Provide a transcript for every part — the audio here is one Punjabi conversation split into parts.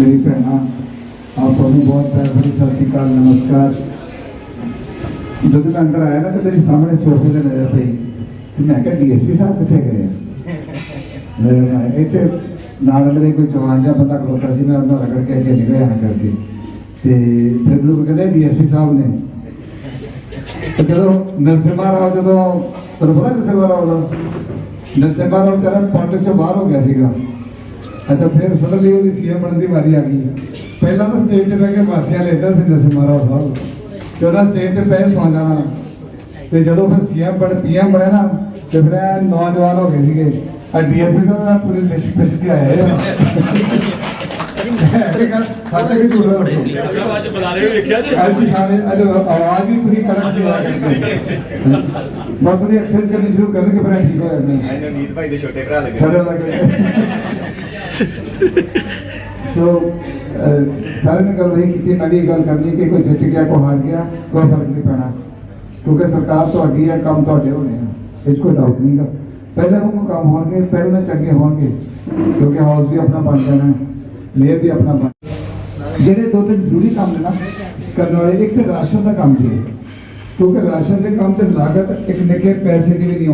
ਮੇਰੀ ਭੈਣਾਂ, ਆਪ ਤੁਹਾਨੂੰ ਬਹੁਤ ਪਿਆਰ ਭਰੀ ਸਤਿ ਸ਼੍ਰੀ ਅਕਾਲ, ਨਮਸਕਾਰ। ਜਦੋਂ ਮੈਂ ਅੰਦਰ ਆਇਆ ਨਾ, ਤੇ ਮੇਰੇ ਸਾਹਮਣੇ ਸੋਫੇ ਤੇ ਨਜ਼ਰ ਪਈ। ਤੇ ਮੈਂ ਕਿਹਾ ਡੀਐਸਪੀ ਸਾਹਿਬ ਕਿੱਥੇ ਗਏ? ਆ ਇੱਥੇ ਨਾਲ ਮੇਰੇ ਕੋਈ ਜਵਾਨ ਜਿਹਾ ਬੰਦਾ ਖਲੋਤਾ ਸੀ, ਮੈਂ ਉਹਨਾਂ ਰਗੜ ਕੇ ਅੱਗੇ ਨਿਕਲਿਆ ਹਾਂ ਕਰਕੇ। ਤੇ ਫਿਰ ਮੈਨੂੰ ਕਹਿੰਦੇ ਡੀਐਸਪੀ ਸਾਹਿਬ ਨੇ। ਤੇ ਜਦੋਂ ਨਰਸਿਮਹਾ ਰਾਓ ਜਦੋਂ, ਤੁਹਾਨੂੰ ਪਤਾ ਨਰਸਿਮਹਾ ਰਾਓ ਦਾ? ਨਰਸਿਮਹਾ ਰਾਓ ਤੇਰਾ ਪੌਲਿਟਿਕਸ ਤੋਂ ਬਾਹਰ ਹੋ ਗਿਆ ਸੀਗਾ। ਅੱਛਾ ਫਿਰ ਸਡਨਲੀ ਉਹਦੀ ਸੀਐਮ ਬਣਨ ਦੀ ਵਾਰੀ ਆ ਗਈ ਪਹਿਲਾਂ ਤਾਂ ਸਟੇਜ ਤੇ ਬਹਿ ਕੇ ਵਾਸੀਆਂ ਲੈਂਦਾ ਸੀ ਨਰਸਿਮਹਾ ਰਾਓ ਸਾਹਿਬ। ਤੇ ਉਹਨਾਂ ਸਟੇਜ ਤੇ ਪੈ ਸੌਂ ਜਾਣਾ। ਤੇ ਜਦੋਂ ਫਿਰ ਸੀਐਮ ਬਣ ਪੀਐਮ ਬਣਿਆ ਨਾ ਤੇ ਫਿਰ ਇਹ ਨੌਜਵਾਨ ਹੋ ਗਏ ਸੀਗੇ। ਆ ਡੀਐਸਪੀ ਦਾ ਨਾ ਪੂਰੀ ਲਿਸਟ ਪਿਛ ਕੇ ਆਇਆ ਹੈ ਸਾਡੇ ਕਿ ਜੁੜਾ ਅੱਜ ਬੁਲਾ ਰਹੇ ਵੇਖਿਆ ਜੀ ਅੱਜ ਸਾਡੇ ਅੱਜ ਆਵਾਜ਼ ਵੀ ਪੂਰੀ ਕੜਕ ਦੀ ਆ ਰਹੀ ਹੈ ਬਸ ਉਹਦੀ ਐਕਸਰਸਾਈਜ਼ ਕਰਨੀ ਸ਼ੁਰੂ ਕਰਨਗੇ ਫਿਰ ਠੀਕ ਹੋ ਇਹਨੂੰ ਨੀਤ ਭਾਈ ਦੇ ਛੋਟੇ ਭਰਾ ਲੱਗੇ। ਸਾਡੇ ਲੱਗ ਸੋ ਸਾਰੇ ਨੇ ਗੱਲ ਰਹੀ ਕੀਤੀ ਮੈਂ ਵੀ ਇਹ ਗੱਲ ਕਰਨੀ ਕਿ ਕੋਈ ਜਿੱਤ ਗਿਆ ਕੋਈ ਹਾਰ ਗਿਆ ਕੋਈ ਫ਼ਰਕ ਨਹੀਂ ਪੈਣਾ ਕਿਉਂਕਿ ਸਰਕਾਰ ਤੁਹਾਡੀ ਹੈ ਕੰਮ ਤੁਹਾਡੇ ਹੋਣੇ ਆ ਇਹ 'ਚ ਕੋਈ ਡਾਊਟ ਨਹੀਂਗਾ ਪਹਿਲਾਂ ਉਹ ਕੰਮ ਹੋਣਗੇ ਪਹਿਲਾਂ ਚੰਗੇ ਹੋਣਗੇ ਕਿਉਂਕਿ ਹਾਊਸ ਵੀ ਆਪਣਾ ਬਣ ਜਾਣਾ ਹੈ ਮੇਅਰ ਵੀ ਆਪਣਾ ਬਣ ਜਿਹੜੇ ਦੋ ਤਿੰਨ ਜ਼ਰੂਰੀ ਕੰਮ ਨੇ ਨਾ ਕਰਨ ਵਾਲੇ ਇੱਕ ਤੇ ਰਾਸ਼ਨ ਦਾ ਕੰਮ ਜੀ ਕਿਉਂਕਿ ਰਾਸ਼ਨ ਦੇ ਕੰਮ ਤੇ ਲਾਗਤ ਇੱਕ ਨਿੱਕੇ ਪੈਸੇ ਦੀ ਵੀ ਨਹੀਂ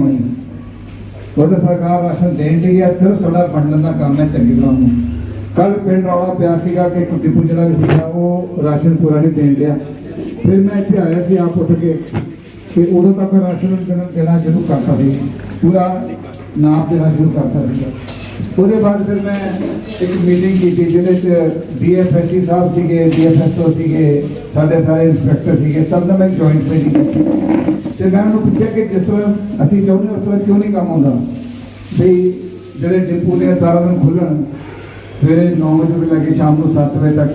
ਆਉਣੀ ਉਹਦਾ ਸਰਕਾਰ ਰਾਸ਼ਨ ਦੇਣ ਦੀ ਹੈ ਸਿਰਫ ਸਾਡਾ ਵੰਡਣ ਦਾ ਕੰਮ ਹੈ, ਚੰਗੀ ਤਰ੍ਹਾਂ ਨੂੰ ਕੱਲ ਪਿੰਡ ਰੌਲਾ ਪਿਆ ਸੀਗਾ ਕਿ ਇੱਕ ਟਿੱਪੂ ਜਿਹੜਾ ਵੀ ਸੀਗਾ, ਉਹ ਰਾਸ਼ਨ ਪੂਰਾ ਨਹੀਂ ਦੇਣ ਲਿਆ ਫਿਰ ਮੈਂ ਇੱਥੇ ਆਇਆ ਸੀ, ਆਪ ਉੱਠ ਕੇ ਕਿ ਉਦੋਂ ਤੱਕ ਰਾਸ਼ਨ ਦੇਣਾ ਦੇਣਾ ਸ਼ੁਰੂ ਕਰਤਾ ਸੀ। ਪੂਰਾ ਨਾਪ ਦੇਣਾ ਸ਼ੁਰੂ ਕਰਤਾ ਸੀਗਾ। ਉਹਦੇ ਬਾਅਦ ਫਿਰ ਮੈਂ ਇੱਕ ਮੀਟਿੰਗ ਕੀਤੀ, ਜਿਹਦੇ ਚ ਡੀਐਫਐਸਸੀ ਸਾਹਿਬ ਸੀਗੇ ਡੀਐਫਐਸਓ ਸੀਗੇ, ਸਾਡੇ ਸਾਰੇ ਇੰਸਪੈਕਟਰ ਸੀਗੇ, ਸਭ ਨਾਲ ਮੈਂ ਜੁਆਇੰਟ ਮੀਟਿੰਗ ਕੀਤੀ। ਤੇ ਮੈਂ ਉਹਨੂੰ ਪੁੱਛਿਆ ਕਿ ਜਿਸ ਤਰ੍ਹਾਂ ਅਸੀਂ ਚਾਹੁੰਦੇ ਹਾਂ, ਉਸ ਤਰ੍ਹਾਂ ਕਿਉਂ ਨਹੀਂ ਕੰਮ ਹੁੰਦਾ ਵੀ ਜਿਹੜੇ ਡਿਪੂ ਨੇ ਸਾਰਾ ਦਿਨ ਖੁੱਲਣ ਸਵੇਰੇ 9 ਵਜੇ ਤੋਂ ਲੈ ਕੇ ਸ਼ਾਮ ਨੂੰ 7 ਵਜੇ ਤੱਕ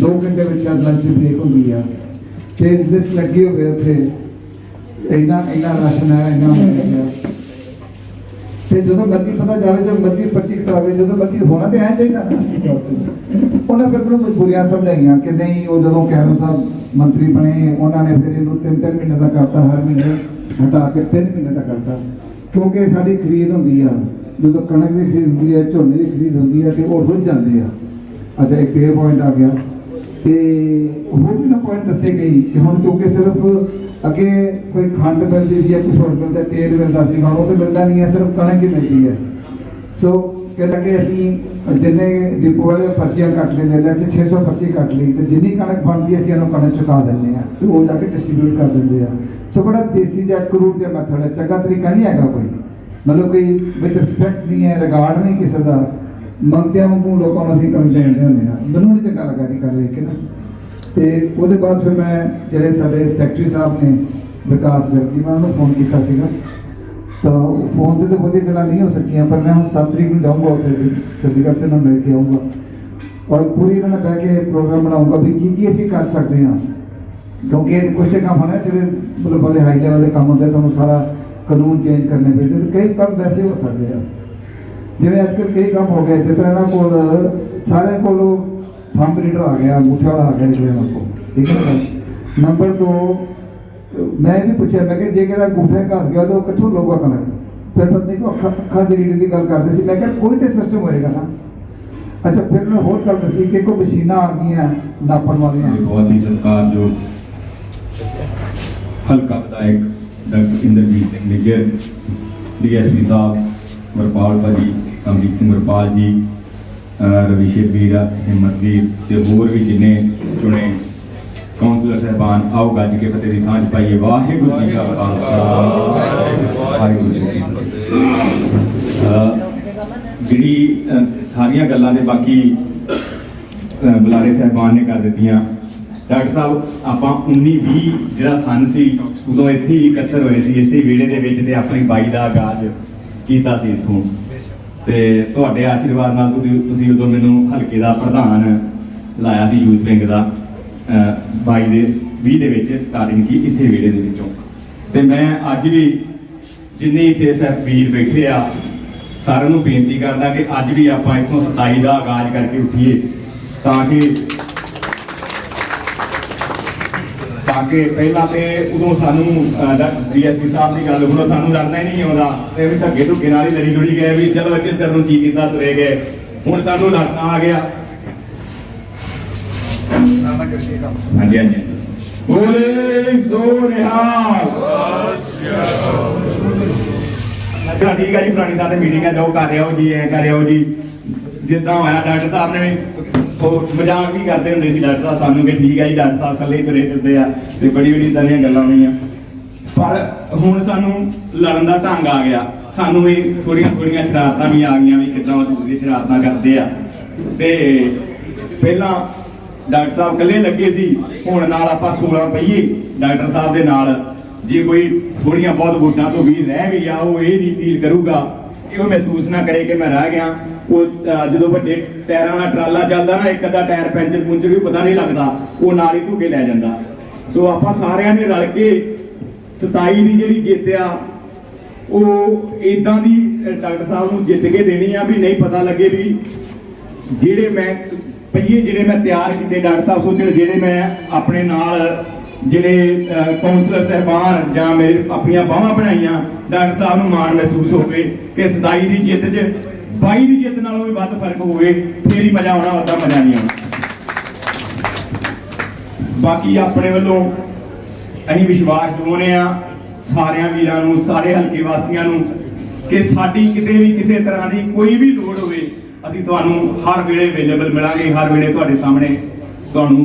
2 ਘੰਟੇ ਵਿੱਚ ਲੰਚ ਬ੍ਰੇਕ ਹੁੰਦੀ ਆ। ਤੇ ਲਿਸਟ ਲੱਗੀ ਹੋਵੇ ਉੱਥੇ, ਇੰਨਾ ਇੰਨਾ ਰਸ਼ ਹੈ ਇੰਨਾ ਤੇ ਜਦੋਂ ਮਰਜ਼ੀ ਪਤਾ ਜਾਵੇ, ਜਦੋਂ ਮਰਜ਼ੀ ਪਰਚੀ ਕਟਾਵੇ, ਜਦੋਂ ਮਰਜ਼ੀ ਹੋਣਾ ਤੇ ਐ ਚਾਹੀਦਾ। ਨਾ ਉਹਨਾਂ ਫਿਰ ਮੈਨੂੰ ਮਜਬੂਰੀਆਂ ਸਮਝਾਈਆਂ ਕਿ ਨਹੀਂ, ਉਹ ਜਦੋਂ ਕੈਰੋ ਸਾਹਿਬ ਮੰਤਰੀ ਬਣੇ, ਉਹਨਾਂ ਨੇ ਫਿਰ ਇਹਨੂੰ ਤਿੰਨ ਤਿੰਨ ਮਹੀਨੇ ਦਾ ਕਰਤਾ, ਹਰ ਮਹੀਨੇ ਹਟਾ ਕੇ ਤਿੰਨ ਮਹੀਨੇ ਦਾ ਕਰਤਾ। ਕਿਉਂਕਿ ਸਾਡੀ ਖਰੀਦ ਹੁੰਦੀ ਆ, ਜਦੋਂ ਕਣਕ ਦੀ ਖਰੀਦ ਹੁੰਦੀ ਹੈ ਝੋਨੇ ਦੀ ਖਰੀਦ ਹੁੰਦੀ ਹੈ ਤੇ ਉਹ ਰੁੱਝ ਜਾਂਦੇ ਆ। ਅੱਛਾ, ਇੱਕ ਇਹ ਪੁਆਇੰਟ ਆ ਗਿਆ। ਤੇ ਹੋਰ ਵੀ ਨਾ ਪੁਆਇੰਟ ਦੱਸੇ ਗਈ ਕਿ ਹੁਣ ਕਿਉਂਕਿ ਸਿਰਫ ਅੱਗੇ ਕੋਈ ਖੰਡ ਮਿਲਦੀ ਸੀ ਜਾਂ ਕੁਝ ਹੋਰ ਮਿਲਦਾ, ਤੇਲ ਮਿਲਦਾ ਸੀ, ਹੁਣ ਉਹ ਤੇ ਮਿਲਦਾ ਨਹੀਂ ਹੈ, ਸਿਰਫ ਕਣਕ ਹੀ ਮਿਲਦੀ ਹੈ। ਸੋ ਕਹਿੰਦਾ ਕਿ ਅਸੀਂ ਜਿੰਨੇ ਡਿਪੋ ਵਾਲੇ ਪਰਚੀਆਂ ਕੱਟ ਲੈਂਦੇ ਨੇ ਅਸੀਂ 600 ਪਰਚੀ ਕੱਟ ਲਈ, ਤੇ ਜਿੰਨੀ ਕਣਕ ਬਣਦੀ ਅਸੀਂ ਇਹਨੂੰ ਕਣਕ ਚੁਕਾ ਦਿੰਦੇ ਆ ਤੇ ਉਹ ਜਾ ਕੇ ਡਿਸਟ੍ਰੀਬਿਊਟ ਕਰ ਦਿੰਦੇ ਆ। ਸੋ ਬੜਾ ਦੇਸੀ ਜਿਹਾ ਕਰੂਟ ਜਿਹਾ ਮੈਥਡ ਹੈ, ਚੰਗਾ ਤਰੀਕਾ ਨਹੀਂ ਹੈਗਾ ਕੋਈ। ਮਤਲਬ ਕੋਈ ਵਿਦ ਰਿਸਪੈਕਟ ਨਹੀਂ ਹੈ ਰਿਗਾਰਡ ਨਹੀਂ ਕਿਸੇ ਦਾ। ਮੰਗਤਿਆਂ ਵਾਂਗੂ ਲੋਕਾਂ ਨੂੰ ਅਸੀਂ ਕਣਕ ਦੇਣ ਦੇ ਹੁੰਦੇ ਆ ਮੈਨੂੰ ਨਹੀਂ ਚੰਗਾ ਲੱਗਾ ਜੀ ਕਰ ਦੇਖ ਕੇ ਨਾ। ਤੇ ਉਹਦੇ ਬਾਅਦ ਫਿਰ ਮੈਂ ਜਿਹੜੇ ਸਾਡੇ ਸੈਕਟਰੀ ਸਾਹਿਬ ਨੇ ਵਿਕਾਸ ਵਿਅਕਤੀ ਜੀ, ਮੈਂ ਉਹਨੂੰ ਫੋਨ ਕੀਤਾ ਸੀਗਾ। ਤਾਂ ਫੋਨ ਤੇ ਤਾਂ ਬਹੁਤੀ ਗੱਲਾਂ ਨਹੀਂ ਹੋ ਸਕੀਆਂ, ਪਰ ਮੈਂ ਹੁਣ 7 ਤਰੀਕ ਨੂੰ ਜਾਊਂਗਾ ਉੱਥੇ ਚੰਡੀਗੜ੍ਹ ਤੇ ਨਾਲ ਮਿਲ ਕੇ ਆਊਂਗਾ। ਔਰ ਪੂਰੀ ਇਹਨਾਂ ਨਾਲ ਬਹਿ ਕੇ ਪ੍ਰੋਗਰਾਮ ਬਣਾਉਂਗਾ ਵੀ ਕੀ ਕੀ ਅਸੀਂ ਕਰ ਸਕਦੇ ਹਾਂ। ਕਿਉਂਕਿ ਇਹ ਕੁਛ ਤੇ ਕੰਮ ਹੋਣਾ, ਜਿਹੜੇ ਮਤਲਬ ਬੜੇ ਹਾਈ ਲੈਵਲ ਦੇ ਕੰਮ ਹੁੰਦੇ ਤੁਹਾਨੂੰ ਸਾਰਾ ਕਾਨੂੰਨ ਚੇਂਜ ਕਰਨੇ ਪੈਂਦੇ ਤੇ ਕਈ ਕੰਮ ਵੈਸੇ ਹੋ ਸਕਦੇ ਆ। ਜਿਵੇਂ ਅੱਜ ਕੱਲ੍ਹ ਕਈ ਕੰਮ ਹੋ ਗਏ ਜਿਸ ਤਰ੍ਹਾਂ ਇਹਨਾਂ ਕੋਲ ਸਾਰਿਆਂ ਕੋਲ ਥੰਬ ਰੀਡਰ ਆ ਗਿਆ ਅੰਗੂਠੇ ਵਾਲਾ ਆ ਗਿਆ ਜਿਹੜੇ ਇਹਨਾਂ ਕੋਲ ਠੀਕ ਹੈ ਨਾ ਨੰਬਰ 2 ਮੈਂ ਵੀ ਪੁੱਛਿਆ ਮੈਂ ਕਿ ਜੇ ਕਿਹਦਾ ਅੰਗੂਠਾ ਘਸ ਗਿਆ ਤਾਂ ਉਹ ਕਿੱਥੋਂ ਲਊਗਾ ਕਣਕ ਫਿਰ ਪਤਨੀ ਕੋ ਅੱਖਾਂ ਅੱਖਾਂ ਦੀ ਰੀਡਿੰਗ ਦੀ ਗੱਲ ਕਰਦੇ ਸੀ ਮੈਂ ਕਿਹਾ ਕੋਈ ਤੇ ਸਿਸਟਮ ਹੋਏਗਾ ਨਾ ਅੱਛਾ ਫਿਰ ਮੈਂ ਹੋਰ ਗੱਲ ਦੱਸੀ ਕਿ ਕੋਈ ਮਸ਼ੀਨਾਂ ਆ ਗਈਆਂ ਨਾਪਣ ਵਾਲੀਆਂ ਬਹੁਤ ਹੀ ਸਤਿਕਾਰਯੋਗ ਹਲਕਾ ਵਿਧਾਇਕ ਡਾਕਟਰ ਇੰਦਰਜੀਤ ਸਿੰਘ ਨਿੱਜਰ ਡੀਐਸਪੀ ਸਾਹਿਬ ਵਰਪਾਲ ਭਾਜੀ ਅਮਰੀਕ ਸਿੰਘ ਵਰਪਾਲ ਜੀ ਅਹ ਰਵੀ ਹਿੰਮਤ ਵੀਰ ਤੇ ਹੋਰ ਵੀ ਜਿੰਨੇ ਚੁਣੇ ਕੌਂਸਲਰ ਸਹਿਬਾਨ, ਆਓ ਗੱਜ ਕੇ ਫਤਿਹ ਦੀ ਸਾਂਝ ਪਾਈਏ। ਵਾਹਿਗੁਰੂ ਜੀ ਕਾ ਖਾਲਸਾ। ਵਾਹਿਗੁਰੂ ਜੀ ਕੀ ਫਤਿਹ। ਜਿਹੜੀ ਸਾਰੀਆਂ ਗੱਲਾਂ ਦੇ ਬਾਕੀ ਬੁਲਾਰੇ ਸਹਿਬਾਨ ਨੇ ਕਰ ਦਿੱਤੀਆਂ। ਡਾਕਟਰ ਸਾਹਿਬ, ਆਪਾਂ 19 20 ਜਿਹੜਾ ਸਨ ਸੀ, ਉਦੋਂ ਇੱਥੇ ਹੀ ਇਕੱਤਰ ਹੋਏ ਸੀ, ਇਸੇ ਵਿਹੜੇ ਦੇ ਵਿੱਚ ਤੇ ਆਪਣੀ ਬਾਈ ਦਾ ਆਗਾਜ਼ ਕੀਤਾ ਸੀ ਇੱਥੋਂ। ਤੇ ਤੁਹਾਡੇ ਆਸ਼ੀਰਵਾਦ ਨਾਲ ਤੁਸੀਂ ਉਦੋਂ ਮੈਨੂੰ ਹਲਕੇ ਦਾ ਪ੍ਰਧਾਨ ਲਾਇਆ ਸੀ ਯੂਥ ਵਿੰਗ ਦਾ ਅਹ, ਬਾਈ ਦੇ 20 ਦੇ ਵਿੱਚ ਸਟਾਰਟਿੰਗ ਸੀ ਇੱਥੇ ਵਿਹੜੇ ਦੇ ਵਿੱਚੋਂ। ਤੇ ਮੈਂ ਅੱਜ ਵੀ ਜਿੰਨੇ ਇੱਥੇ ਸਰ ਵੀਰ ਬੈਠੇ ਆ ਸਾਰਿਆਂ ਨੂੰ ਬੇਨਤੀ ਕਰਦਾ ਕਿ ਅੱਜ ਵੀ ਆਪਾਂ ਇੱਥੋਂ 27 ਦਾ ਆਗਾਜ਼ ਕਰਕੇ ਉੱਠੀਏ ਤਾਂ ਕਿ ਤਾਂ ਕਿ ਪਹਿਲਾਂ ਤੇ ਉਦੋਂ ਸਾਨੂੰ ਡੀਐਸਪੀ ਸਾਹਿਬ ਦੀ ਗੱਲ ਉਦੋਂ ਸਾਨੂੰ ਲੜਨਾ ਹੀ ਨਹੀਂ ਆਉਂਦਾ। ਤੇ ਵੀ ਧੱਗੇ ਧੁੱਗੇ ਨਾਲ ਹੀ ਲੜੀ ਲੁੜੀ ਗਏ ਵੀ ਚਲੋ ਇੱਧਰ ਨੂੰ ਜੀ ਕੀਤਾ ਤੁਰੇ ਗਏ। ਹੁਣ ਸਾਨੂੰ ਲੜਨਾ ਆ ਗਿਆ। ਹਾਂਜੀ ਹਾਂਜੀ। ਬੋਲੇ ਸੋ ਨਿਹਾਲ ਅੱਛਾ ਠੀਕ ਜੀ ਪੁਰਾਣੀ ਦਾ ਮੀਟਿੰਗ ਹੈ ਜੋ ਕਰ ਰਹੇ ਹੋ ਜੀ, ਐ ਕਰ ਰਹੇ ਹੋ ਜੀ। ਜਿੱਦਾਂ ਹੋਇਆ, ਡਾਕਟਰ ਸਾਹਿਬ ਨੇ ਵੀ ਉਹ ਮਜ਼ਾਕ ਵੀ ਕਰਦੇ ਹੁੰਦੇ ਸੀ ਡਾਕਟਰ ਸਾਹਿਬ ਸਾਨੂੰ ਕਿ ਠੀਕ ਹੈ ਜੀ, ਡਾਕਟਰ ਸਾਹਿਬ ਇਕੱਲੇ ਹੀ ਤੁਰੇ ਫਿਰਦੇ ਆ ਤੇ ਬੜੀ ਬੜੀ ਇਦਾਂ ਦੀਆਂ ਗੱਲਾਂ ਹੋਈਆਂ। ਪਰ ਹੁਣ ਸਾਨੂੰ ਲੜਨ ਦਾ ਢੰਗ ਆ ਗਿਆ। ਸਾਨੂੰ ਵੀ ਥੋੜੀਆਂ ਥੋੜੀਆਂ ਸ਼ਰਾਰਤਾਂ ਵੀ ਆ ਗਈਆਂ ਵੀ ਕਿੱਦਾਂ ਉਹ ਦੂਜੀ ਸ਼ਰਾਰਤਾਂ ਕਰਦੇ ਆ। ਤੇ ਪਹਿਲਾਂ ਡਾਕਟਰ ਸਾਹਿਬ ਇਕੱਲੇ ਲੱਗੇ ਸੀ, ਹੁਣ ਨਾਲ ਆਪਾਂ 16 ਪਈਏ ਡਾਕਟਰ ਸਾਹਿਬ ਦੇ ਨਾਲ। ਜੇ ਕੋਈ ਥੋੜੀਆਂ ਬਹੁਤ ਵੋਟਾਂ ਤੋਂ ਵੀ ਰਹਿ ਵੀ ਗਿਆ, ਉਹ ਇਹ ਨਹੀਂ ਫੀਲ ਕਰੂਗਾ ਇਹ ਮਹਿਸੂਸ ਨਾ ਕਰੇ ਕਿ ਮੈਂ ਰਹਿ ਗਿਆ। ਉਹ ਜਦੋਂ ਵੱਡੇ ਟਾਇਰਾਂ ਦਾ ਟਰਾਲਾ ਚੱਲਦਾ ਨਾ, ਇੱਕ ਅੱਧਾ ਟਾਇਰ ਪੈਂਚਰ ਪੁੰਚਰ ਵੀ ਪਤਾ ਨਹੀਂ ਲੱਗਦਾ, ਉਹ ਨਾਲ ਹੀ ਧੁੱਕੇ ਲੈ ਜਾਂਦਾ। ਸੋ ਆਪਾਂ ਸਾਰਿਆਂ ਨੇ ਰਲ ਕੇ 27 ਦੀ ਜਿਹੜੀ ਜਿੱਤ ਆ, ਉਹ ਇਦਾਂ ਦੀ ਡਾਕਟਰ ਸਾਹਿਬ ਨੂੰ ਜਿੱਤ ਕੇ ਦੇਣੀ ਆ ਵੀ ਨਹੀਂ ਪਤਾ ਲੱਗੇ ਵੀ ਜਿਹੜੇ ਮੈਂ ਪਈਏ ਜਿਹੜੇ ਮੈਂ ਤਿਆਰ ਕੀਤੇ ਡਾਕਟਰ ਸਾਹਿਬ ਸੋਚਣ, ਜਿਹੜੇ ਮੈਂ ਆਪਣੇ ਨਾਲ ਜਿਹੜੇ ਅਹ, ਕਾਉਂਸਲਰ ਸਹਿਬਾਨ ਜਾਂ ਮੇਰੇ ਆਪਣੀਆਂ ਬਾਹਾਂ ਬਣਾਈਆਂ ਡਾਕਟਰ ਸਾਹਿਬ ਨੂੰ ਮਾਣ ਮਹਿਸੂਸ ਹੋਵੇ ਕਿ 27 ਦੀ ਜਿੱਤ 'ਚ 22 ਦੀ ਜਿੱਤ ਨਾਲੋਂ ਵੀ ਵੱਧ ਫ਼ਰਕ ਹੋਵੇ ਫੇਰ ਹੀ ਮਜ਼ਾ ਆਉਣਾ ਉਹਦਾ ਮਜ਼ਾ ਨਹੀਂ ਆਉਣਾ। ਬਾਕੀ ਆਪਣੇ ਵੱਲੋਂ ਅਸੀਂ ਵਿਸ਼ਵਾਸ ਦਿਵਾਉਂਦੇ ਆ ਸਾਰਿਆਂ ਵੀਰਾਂ ਨੂੰ ਸਾਰੇ ਹਲਕੇ ਵਾਸੀਆਂ ਨੂੰ ਕਿ ਸਾਡੀ ਕਿਤੇ ਵੀ ਕਿਸੇ ਤਰ੍ਹਾਂ ਦੀ ਕੋਈ ਵੀ ਲੋੜ ਹੋਵੇ ਅਸੀਂ ਤੁਹਾਨੂੰ ਹਰ ਵੇਲੇ ਅਵੇਲੇਬਲ ਮਿਲਾਂਗੇ ਹਰ ਵੇਲੇ ਤੁਹਾਡੇ ਸਾਹਮਣੇ ਤੁਹਾਨੂੰ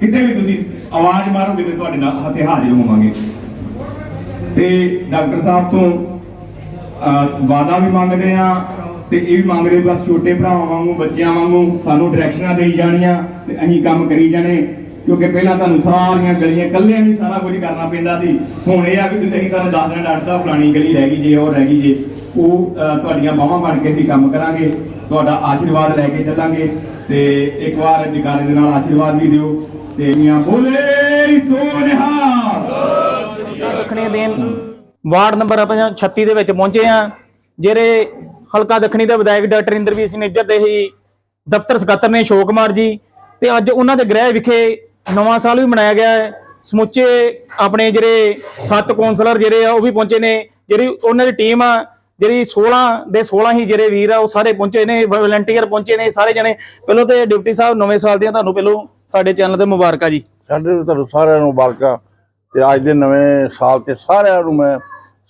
ਕਿਤੇ ਵੀ ਤੁਸੀਂ ਆਵਾਜ਼ ਮਾਰੋਗੇ ਤੇ ਤੁਹਾਡੇ ਨਾਲ ਹੱਥੇ ਹਾਜ਼ਰ ਹੋਵਾਂਗੇ। ਤੇ ਡਾਕਟਰ ਸਾਹਿਬ ਤੋਂ ਅਹ, ਵਾਅਦਾ ਵੀ ਮੰਗਦੇ ਆ ਤੇ ਇਹ ਵੀ ਮੰਗਦੇ ਬਸ ਛੋਟੇ ਭਰਾਵਾਂ ਵਾਂਗੂ ਬੱਚਿਆਂ ਵਾਂਗੂ ਸਾਨੂੰ ਡਾਇਰੈਕਸ਼ਨਾਂ ਦੇਈ ਜਾਣੀਆਂ ਤੇ ਅਸੀਂ ਕੰਮ ਕਰੀ ਜਾਣੇ। ਕਿਉਂਕਿ ਪਹਿਲਾਂ ਤੁਹਾਨੂੰ ਸਾਰੀਆਂ ਗਲੀਆਂ ਕੱਲਿਆਂ ਵੀ ਸਾਰਾ ਕੁਝ ਕਰਨਾ ਪੈਂਦਾ ਸੀ। ਹੁਣ ਇਹ ਆ ਕਿ ਤੁਸੀਂ ਅਸੀਂ ਤੁਹਾਨੂੰ ਦੱਸ ਦੇਣਾ ਡਾਕਟਰ ਸਾਹਿਬ ਫਲਾਣੀ ਗਲੀ ਰਹਿ ਗਈ ਜੇ ਉਹ ਰਹਿ ਗਈ ਜੇ। ਉਹ ਤੁਹਾਡੀਆਂ ਬਾਹਾਂ ਬਣ ਕੇ ਅਸੀਂ ਕੰਮ ਕਰਾਂਗੇ ਤੁਹਾਡਾ ਆਸ਼ੀਰਵਾਦ ਲੈ ਕੇ ਚੱਲਾਂਗੇ। ਤੇ ਇੱਕ ਵਾਰ ਜਕਾਰੇ ਦੇ ਨਾਲ ਆਸ਼ੀਰਵਾਦ ਵੀ ਦਿਓ ਤੇ ਮੀਆਂ ਬੋਲੇ ਸੋਨਿਹਾਰ ਦੱਖਣੀ ਦੇਣ ਵਾਰਡ ਨੰਬਰ 36 ਦੇ ਵਿੱਚ ਪਹੁੰਚੇ ਆ ਜਿਹੜੇ ਹਲਕਾ ਦੱਖਣੀ ਦੇ ਵਿਧਾਇਕ ਡਾਕਟਰ ਇੰਦਰਵੀਰ ਸਿੰਘ ਨਿੱਜਰ ਦੇ ਹੀ ਦਫ਼ਤਰ ਸਕੱਤਰ ਨੇ ਅਸ਼ੋਕ ਕੁਮਾਰ ਜੀ। ਤੇ ਅੱਜ ਉਹਨਾਂ ਦੇ ਗ੍ਰਹਿ ਵਿਖੇ ਨਵਾਂ ਸਾਲ ਵੀ ਮਨਾਇਆ ਗਿਆ ਹੈ। ਸਮੁੱਚੇ ਆਪਣੇ ਜਿਹੜੇ ਸੱਤ ਕੌਂਸਲਰ ਜਿਹੜੇ ਆ ਉਹ ਵੀ ਪਹੁੰਚੇ ਨੇ। ਜਿਹੜੀ ਉਹਨਾਂ ਦੀ ਟੀਮ ਆ ਜਿਹੜੀ 16 ਦੇ 16 ਹੀ ਜਿਹੜੇ ਵੀਰ ਆ ਉਹ ਸਾਰੇ ਪਹੁੰਚੇ ਨੇ ਵਲੰਟੀਅਰ ਪਹੁੰਚੇ ਨੇ ਸਾਰੇ ਜਣੇ। ਪਹਿਲਾਂ ਤੇ ਡਿਪਟੀ ਸਾਹਿਬ ਨਵੇਂ ਸਾਲ ਦੀਆਂ ਤੁਹਾਨੂੰ ਪਹਿਲਾਂ ਸਾਡੇ ਚੈਨਲ ਤੇ ਮੁਬਾਰਕਾਂ ਜੀ। ਸਾਡੇ ਤੁਹਾਨੂੰ ਸਾਰਿਆਂ ਨੂੰ ਮੁਬਾਰਕਾਂ। ਤੇ ਅੱਜ ਦੇ ਨਵੇਂ ਸਾਲ ਤੇ ਸਾਰਿਆਂ ਨੂੰ ਮੈਂ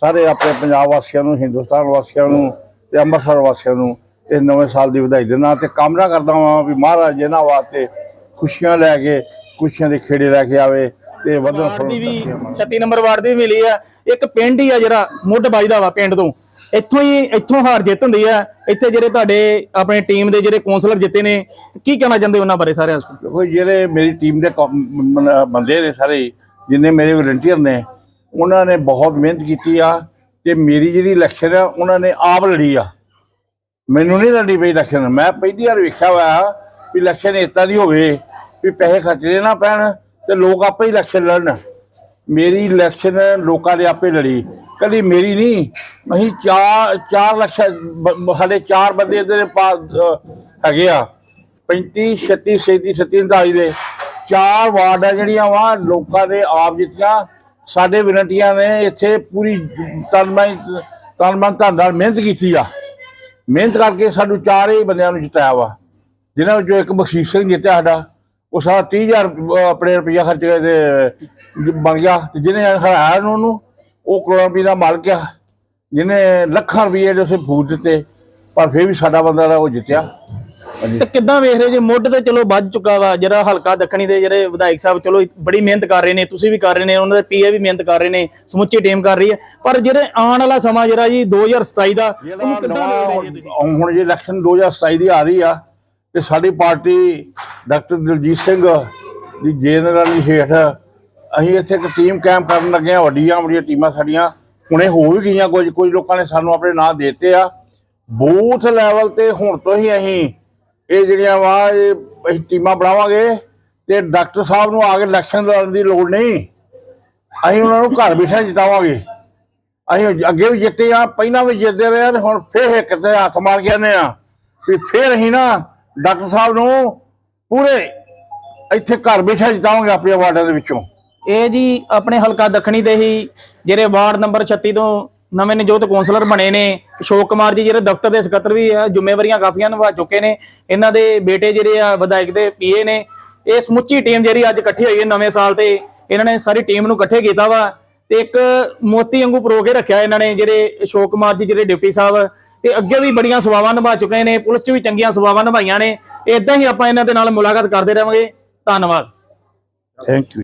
ਸਾਰੇ ਆਪਣੇ ਪੰਜਾਬ ਵਾਸੀਆਂ ਨੂੰ ਹਿੰਦੁਸਤਾਨ ਵਾਸੀਆਂ ਨੂੰ ਤੇ ਅੰਮ੍ਰਿਤਸਰ ਵਾਸੀਆਂ ਨੂੰ ਇਸ ਨਵੇਂ ਸਾਲ ਦੀ ਵਧਾਈ ਦੇਣਾ ਤੇ ਕਾਮਨਾ ਕਰਦਾ ਹਾਂ ਵੀ ਮਹਾਰਾਜ ਇਹਨਾਂ ਵਾਸਤੇ ਖੁਸ਼ੀਆਂ ਲੈ ਕੇ ਖੁਸ਼ੀਆਂ ਦੇ ਖੇੜੇ ਲੈ ਕੇ ਆਵੇ ਤੇ ਵਧਣ ਵੀ 36 ਨੰਬਰ ਵਾਰਡ ਦੀ ਮਿਲੀ ਆ। ਇੱਕ ਪਿੰਡ ਹੀ ਆ ਜਿਹੜਾ ਮੁੱਢ ਵੱਜਦਾ ਵਾ ਪਿੰਡ ਤੋਂ। ਇੱਥੋਂ ਹੀ, ਇੱਥੋਂ ਹਾਰ ਜਿੱਤ ਹੁੰਦੀ ਆ। ਇੱਥੇ ਜਿਹੜੇ ਤੁਹਾਡੇ, ਆਪਣੇ ਟੀਮ ਦੇ ਜਿਹੜੇ ਕੌਂਸਲਰ ਜਿੱਤੇ ਨੇ, ਕੀ ਕਹਿਣਾ ਚਾਹੁੰਦੇ ਉਹਨਾਂ ਬਾਰੇ ਸਾਰਿਆਂ ਨੂੰ? ਦੇਖੋ ਜਿਹੜੇ ਮੇਰੀ ਟੀਮ ਦੇ ਬੰਦੇ ਨੇ ਸਾਰੇ, ਜਿੰਨੇ ਮੇਰੇ ਵਲੰਟੀਅਰ ਨੇ, ਉਹਨਾਂ ਨੇ ਬਹੁਤ ਮਿਹਨਤ ਕੀਤੀ ਆ ਤੇ ਮੇਰੀ ਜਿਹੜੀ ਇਲੈਕਸ਼ਨ ਆ, ਉਹਨਾਂ ਨੇ ਆਪ ਲੜੀ ਆ। ਮੈਨੂੰ ਨਹੀਂ ਲੜੀ ਪਈ ਇਲੈਕਸ਼ਨ ਮੈਂ ਪਹਿਲੀ ਵਾਰ ਵੇਖਿਆ ਹੋਇਆ ਵੀ ਇਲੈਕਸ਼ਨ ਇਤਾਂ ਦੀ ਹੋਵੇ ਵੀ ਪੈਸੇ ਖਰਚਣੇ ਨਾ ਪੈਣ ਤੇ ਲੋਕ ਆਪੇ ਹੀ ਇਲੈਕਸ਼ਨ ਲੜਨ। ਮੇਰੀ ਇਲੈਕਸ਼ਨ ਲੋਕਾਂ ਦੇ ਆਪੇ ਲੜੀ। ਕਦੀ ਮੇਰੀ ਨਹੀਂ, ਅਸੀਂ ਚਾਰ ਚਾਰ ਲੱਖ ਸਾਡੇ ਚਾਰ ਬੰਦੇ ਇਹਦੇ ਹੈਗੇ ਆ। 35 36 37 37 39 ਦੇ। ਚਾਰ ਵਾਰਡਾਂ ਜਿਹੜੀਆਂ ਵਾ, ਲੋਕਾਂ ਦੇ ਆਪ ਜਿੱਤੀਆਂ। ਸਾਡੇ ਵਿਰੰਟੀਆਂ ਨੇ ਇੱਥੇ ਪੂਰੀ ਤਨਮਨ ਤਨਮਨ ਧਨ ਨਾਲ ਮਿਹਨਤ ਕੀਤੀ ਆ। ਮਿਹਨਤ ਕਰਕੇ ਸਾਨੂੰ ਚਾਰੇ ਹੀ ਬੰਦਿਆਂ ਨੂੰ ਜਿਤਾਇਆ ਵਾ। ਜਿਨ੍ਹਾਂ ਵਿੱਚੋਂ ਇੱਕ ਬਖਸ਼ੀਸ਼ ਸਿੰਘ ਜਿੱਤਿਆ ਸਾਡਾ। ਉਹ ਸਾਰਾ 30000 ਆਪਣੇ ਰੁਪਈਆ ਖਰਚ ਕੇ ਤੇ ਬਣ ਗਿਆ। ਤੇ ਜਿਹਨੇ ਹਰਾਇਆ ਉਹਨੂੰ ਉਹ ਕਰੋੜਾਂ ਰੁਪਏ ਦਾ ਮਾਲਕ ਆ ਜਿਹਨੇ ਲੱਖਾਂ ਰੁਪਏ ਦੇ ਉਸੇ ਫੂਟ ਦਿੱਤੇ ਪਰ ਫਿਰ ਵੀ ਸਾਡਾ ਬੰਦਾ ਜਿਹੜਾ ਉਹ ਜਿੱਤਿਆ। ਤੇ ਕਿੱਦਾਂ ਵੇਖ ਰਹੇ ਜੇ ਮੁੱਢ ਤੇ ਚਲੋ ਵੱਜ ਚੁੱਕਾ ਵਾ ਜਿਹੜਾ ਹਲਕਾ ਦੱਖਣੀ ਦੇ ਜਿਹੜੇ ਵਿਧਾਇਕ ਸਾਹਿਬ ਚਲੋ ਬੜੀ ਮਿਹਨਤ ਕਰ ਰਹੇ ਨੇ ਤੁਸੀਂ ਵੀ ਕਰ ਰਹੇ ਨੇ ਉਹਨਾਂ ਦੇ ਪੀਏ ਵੀ ਮਿਹਨਤ ਕਰ ਰਹੇ ਨੇ ਸਮੁੱਚੀ ਟੀਮ ਕਰ ਰਹੀ ਹੈ। ਪਰ ਜਿਹੜੇ ਆਉਣ ਵਾਲਾ ਸਮਾਂ ਜਿਹੜਾ ਜੀ 2027 ਦਾ ਉਹਨੂੰ ਕਿੱਦਾਂ ਵੇਖ ਰਹੇ ਜੀ ਤੁਸੀਂ? ਹੁਣ ਜੇ ਇਲੈਕਸ਼ਨ 2027 ਦੀ ਆ ਰਹੀ ਆ ਤੇ ਸਾਡੀ ਪਾਰਟੀ ਡਾਕਟਰ ਦਲਜੀਤ ਸਿੰਘ ਦੀ ਜੇਨਰਲ ਹੇਠ ਅਸੀਂ ਇੱਥੇ ਇੱਕ ਟੀਮ ਕੈਂਪ ਕਰਨ ਲੱਗੇ ਆ ਵੱਡੀਆਂ ਵੱਡੀਆਂ ਟੀਮਾਂ ਸਾਡੀਆਂ। ਹੁਣੇ ਹੋ ਵੀ ਗਈਆਂ, ਕੁਝ ਕੁਝ ਲੋਕਾਂ ਨੇ ਸਾਨੂੰ ਆਪਣੇ ਨਾਂ ਦੇ ਦਿੱਤੇ ਆ। ਬੂਥ ਲੈਵਲ ਤੇ ਹੁਣ ਤੋਂ ਹੀ ਅਸੀਂ ਇਹ ਜਿਹੜੀਆਂ ਵਾ, ਇਹ ਅਸੀਂ ਟੀਮਾਂ ਬਣਾਵਾਂਗੇ ਤੇ ਡਾਕਟਰ ਸਾਹਿਬ ਨੂੰ ਆ ਕੇ ਇਲੈਕਸ਼ਨ ਲੜਨ ਦੀ ਲੋੜ ਨਹੀਂ। ਅਸੀਂ ਉਹਨਾਂ ਨੂੰ ਘਰ ਬੈਠੇ ਜਿਤਾਵਾਂਗੇ। ਅਸੀਂ ਅੱਗੇ ਵੀ ਜਿੱਤੇ ਆ, ਪਹਿਲਾਂ ਵੀ ਜਿੱਤਦੇ ਰਹੇ ਆ ਤੇ ਹੁਣ ਫੇਰ ਇੱਕ ਤੇ ਹੱਥ ਮਾਰ ਕੇ ਆਨੇ ਆ। ਵੀ ਫੇਰ ਅਸੀਂ ਨਾ ਡਾਕਟਰ ਸਾਹਿਬ ਨੂੰ ਪੂਰੇ ਇੱਥੇ ਘਰ ਬੈਠਾ ਜਿਤਾਵਾਂਗੇ ਆਪਣੇ ਵਾਰਡਾਂ ਦੇ ਵਿੱਚੋਂ। ਇਹ ਜੀ ਆਪਣੇ ਹਲਕਾ ਦੱਖਣੀ ਦੇ ਹੀ ਜਿਹੜੇ ਵਾਰਡ ਨੰਬਰ 36 ਤੋਂ ਨਵੇਂ ਨਿਯੁਕਤ ਕੌਂਸਲਰ ਬਣੇ ਨੇ। ਅਸ਼ੋਕ ਕੁਮਾਰ ਜੀ ਜਿਹੜੇ ਦਫ਼ਤਰ ਦੇ ਸਕੱਤਰ ਵੀ ਆ, ਜ਼ਿੰਮੇਵਾਰੀਆਂ ਕਾਫੀਆਂ ਨਿਭਾ ਚੁੱਕੇ ਨੇ। ਇਹਨਾਂ ਦੇ ਬੇਟੇ ਜਿਹੜੇ ਆ, ਵਿਧਾਇਕ ਦੇ ਪੀਏ ਨੇ। ਇਹ ਸਮੁੱਚੀ ਟੀਮ ਜਿਹੜੀ ਅੱਜ ਇਕੱਠੀ ਹੋਈ ਹੈ ਨਵੇਂ ਸਾਲ ਤੇ, ਇਹਨਾਂ ਨੇ ਸਾਰੀ ਟੀਮ ਨੂੰ ਇਕੱਠੇ ਕੀਤਾ ਵਾ ਤੇ ਇੱਕ ਮੋਤੀ ਵਾਂਗੂ ਪਰੋ ਕੇ ਰੱਖਿਆ ਇਹਨਾਂ ਨੇ ਜਿਹੜੇ ਅਸ਼ੋਕ ਕੁਮਾਰ ਜੀ, ਜਿਹੜੇ ਡਿਪਟੀ ਸਾਹਿਬ ਤੇ ਅੱਗੇ ਵੀ ਬੜੀਆਂ ਸੇਵਾਵਾਂ ਨਿਭਾ ਚੁੱਕੇ ਨੇ, ਪੁਲਿਸ 'ਚ ਵੀ ਚੰਗੀਆਂ ਸੇਵਾਵਾਂ ਨਿਭਾਈਆਂ ਨੇ। ਇਦਾਂ ਹੀ ਆਪਾਂ ਇਹਨਾਂ ਦੇ ਨਾਲ ਮੁਲਾਕਾਤ ਕਰਦੇ ਰਹਾਂਗੇ। ਧੰਨਵਾਦ। Thank you